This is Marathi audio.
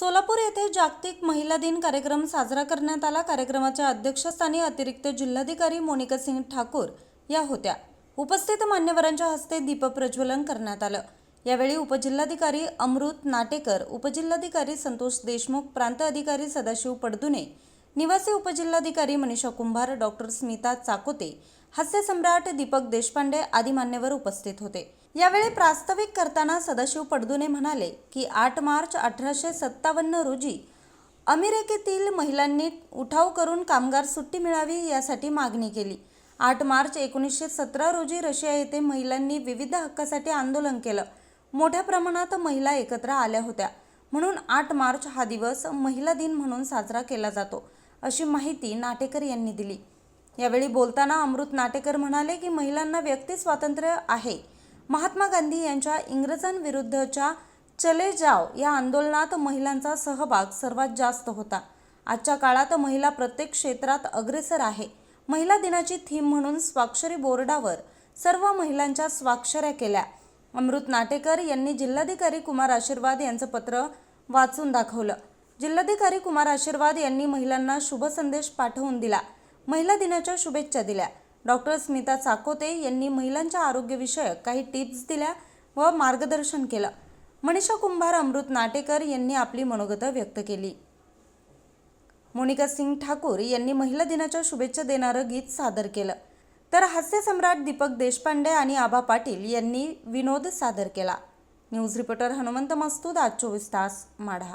सोलापूर येथे जागतिक महिला दिन कार्यक्रम साजरा करण्यात आला. कार्यक्रमाच्या अध्यक्षस्थानी अतिरिक्त जिल्हाधिकारी मोनिका सिंग ठाकूर या होत्या. उपस्थित मान्यवरांच्या हस्ते दीपप्रज्वलन करण्यात आलं. यावेळी उपजिल्हाधिकारी अमृत नाटेकर उपजिल्हाधिकारी संतोष देशमुख प्रांत अधिकारी सदाशिव पडदुने निवासी उपजिल्हाधिकारी मनीषा कुंभार डॉक्टर स्मिता चाकोते हास्यसम्राट दीपक देशपांडे आदी मान्यवर उपस्थित होते. यावेळी प्रास्ताविक करताना सदाशिव पडदुने म्हणाले की आठ मार्च अठराशे सत्तावन्न रोजी अमेरिकेतील महिलांनी उठाव करून कामगार सुट्टी मिळावी यासाठी मागणी केली. आठ मार्च एकोणीसशे सतरा रोजी रशिया येथे महिलांनी विविध हक्कासाठी आंदोलन केलं. मोठ्या प्रमाणात महिला एकत्र आल्या होत्या. म्हणून आठ मार्च हा दिवस महिला दिन म्हणून साजरा केला जातो अशी माहिती नाटेकर यांनी दिली. यावेळी बोलताना अमृत नाटेकर म्हणाले की महिलांना व्यक्ती स्वातंत्र्य आहे. महात्मा गांधी यांच्या इंग्रजांविरुद्धच्या चले जाव या आंदोलनात महिलांचा सहभाग सर्वात जास्त होता. आजच्या काळात महिला प्रत्येक क्षेत्रात अग्रेसर आहे. महिला दिनाची थीम म्हणून स्वाक्षरी बोर्डावर सर्व महिलांच्या स्वाक्षऱ्या केल्या. अमृत नाटेकर यांनी जिल्हाधिकारी कुमार आशीर्वाद यांचं पत्र वाचून दाखवलं. जिल्हाधिकारी कुमार आशीर्वाद यांनी महिलांना शुभ संदेश पाठवून दिला. महिला दिनाच्या शुभेच्छा दिल्या. डॉक्टर स्मिता चाकोते यांनी महिलांच्या आरोग्यविषयक काही टिप्स दिल्या व मार्गदर्शन केलं. मनीषा कुंभार अमृत नाटेकर यांनी आपली मनोगतं व्यक्त केली. मोनिका सिंग ठाकूर यांनी महिला दिनाच्या शुभेच्छा देणारं गीत सादर केलं. तर हास्य सम्राट दीपक देशपांडे आणि आबा पाटील यांनी विनोद सादर केला. न्यूज रिपोर्टर हनुमंत मस्तूद आज चोवीस तास माढा.